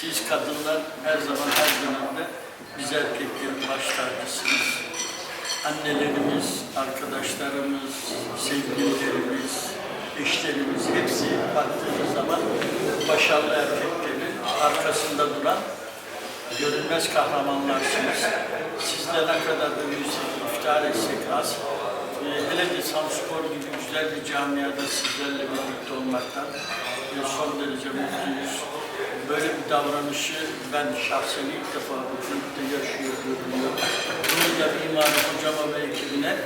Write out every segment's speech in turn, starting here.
Siz kadınlar her zaman her dönemde biz erkeklerin baş tacısınız. Annelerimiz, arkadaşlarımız, sevgililerimiz, eşlerimiz hepsi baktığınız zaman başarılı erkeklerin arkasında duran görünmez kahramanlarsınız. Sizle ne kadar övünsek, iftihar etsek az. Ee, hele de Samspor gibi güzel bir camiada sizlerle birlikte olmaktan e, son derece mutluyuz. Böyle bir davranışı ben şahsen ilk defa bu kulüpte yaşıyor, görünüyor. Bunu da İmam Hocama ve ekibine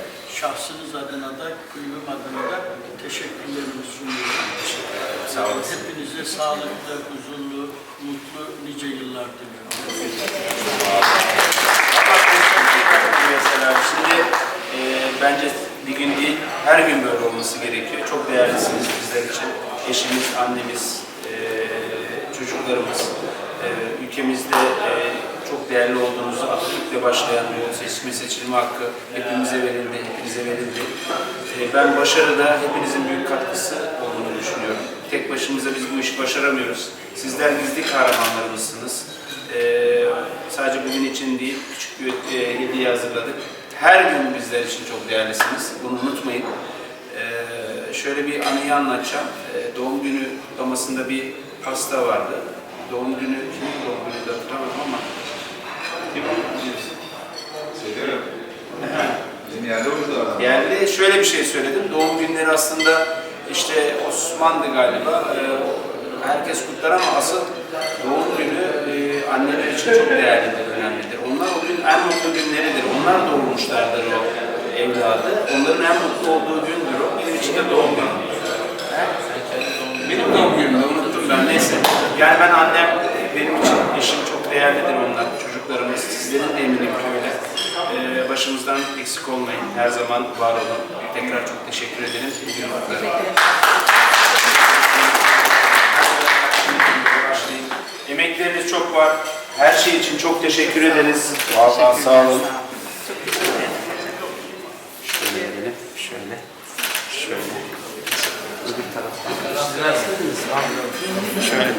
şahsınız adına da, kulübüm adına da teşekkürlerimi sunuyorum. Sağ olun. Hepinize sağlıklı, huzurlu, mutlu nice yıllar diliyorum. Mesela şimdi e, bence bir gün değil, her gün böyle olması gerekiyor. Çok değerlisiniz bizler için. Eşimiz, annemiz, çocuklarımız, e, ülkemizde e, çok değerli olduğunuzu Atatürk'le başlayan bu seçme seçilme hakkı hepimize verildi, hepinize verildi. E, ben başarıda hepinizin büyük katkısı olduğunu düşünüyorum. Tek başımıza biz bu işi başaramıyoruz. Sizler gizli kahramanlarımızsınız. Ee, sadece bugün için değil, küçük bir e, hediye hazırladık. Her gün bizler için çok değerlisiniz. Bunu unutmayın. Ee, şöyle bir anıyı anlatacağım. Ee, doğum günü kutlamasında bir pasta vardı. Doğum günü, kimin doğum günü de hatırlamadım ama kim? Söylerim. Bizim yerde adam. Yerli şöyle bir şey söyledim. Doğum günleri aslında işte Osmanlı galiba. e, herkes kutlar ama asıl doğum günü e, anneler için çok değerlidir, önemlidir. Onlar o gün en mutlu günleridir. Onlar doğurmuşlardır o evladı. Onların en mutlu olduğu gündür o. Benim için de doğum günü. He? Benim doğum günümde unuttum ben neyse. Yani ben annem benim için eşim çok değerlidir onlar. Çocuklarımız sizlerin de eminim ki öyle. Ee, başımızdan eksik olmayın. Her zaman var olun. Tekrar çok teşekkür ederim. İyi günler. Başlayayım. Emekleriniz çok var. Her şey için çok teşekkür ederiz. Vallahi sağ olun. Şöyle gidelim. Şöyle. Şöyle. Öbür taraftan. Şöyle.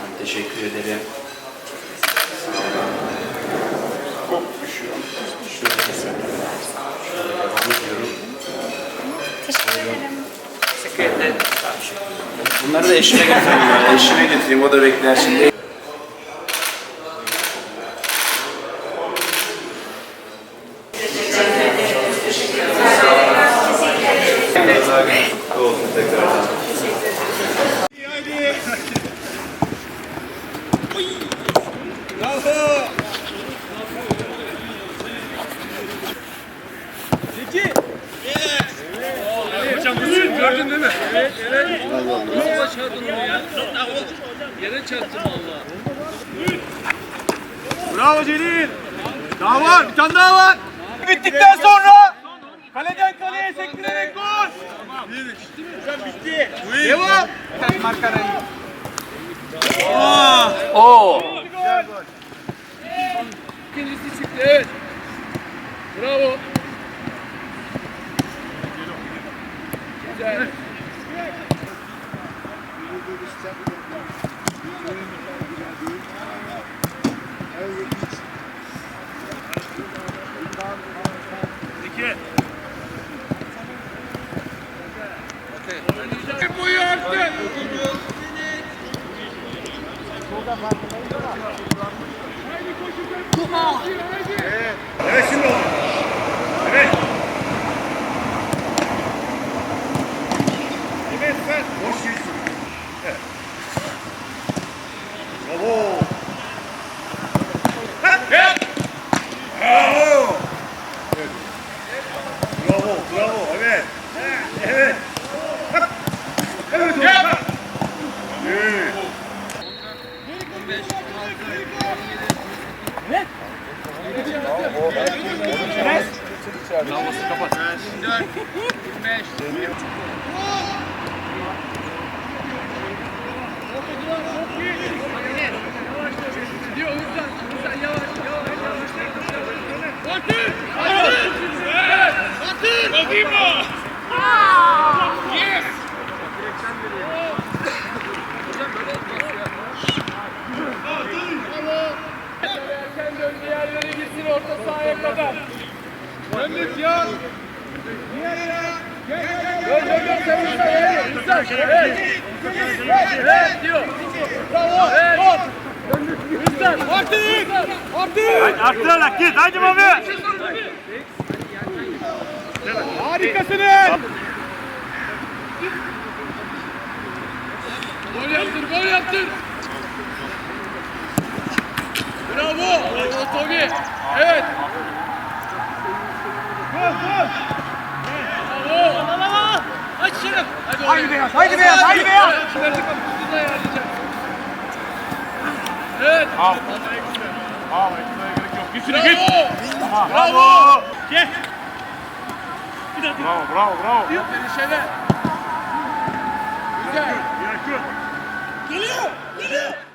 Ben teşekkür ederim. Çok düşüyorum. Şöyle devam ediyorum. Teşekkür ederim. Bunları da eşime götüreyim. Eşime götüreyim. O da bekler şimdi. Gördün değil mi? Evet, evet. Çok başardın onu ya. Yere çarptım valla. Bravo Celil. Daha var, bir tane daha var. Bittikten sonra kaleden kaleye sektirerek gol. Hocam bitti. Devam. Markarayı. Oo. İkincisi çıktı evet. Bravo. Evet. Şimdi oldu. Ne? Kapat. 24, 25. kadar. Döndük ya. Diğer ya. Gel gel gel. Dön dön dön. Sen. Güzel. Evet. Evet diyor. Bravo. Evet. Artık. Artık. Arttırarak git hadi Mami. Harikasınız. Gol yaptır, gol yaptır. Bravo. Bravo Togi. Evet. Gol, gol. Bravo. Aç Şeref. Hadi, haydi beyaz, haydi beyaz, haydi beyaz. Evet. Al. Al gerek yok. Git şuna git. Bravo. Bravo. Gel. Bravo bravo bravo. Aferin Şeref. Güzel. Gerek yok. Geliyor, geliyor.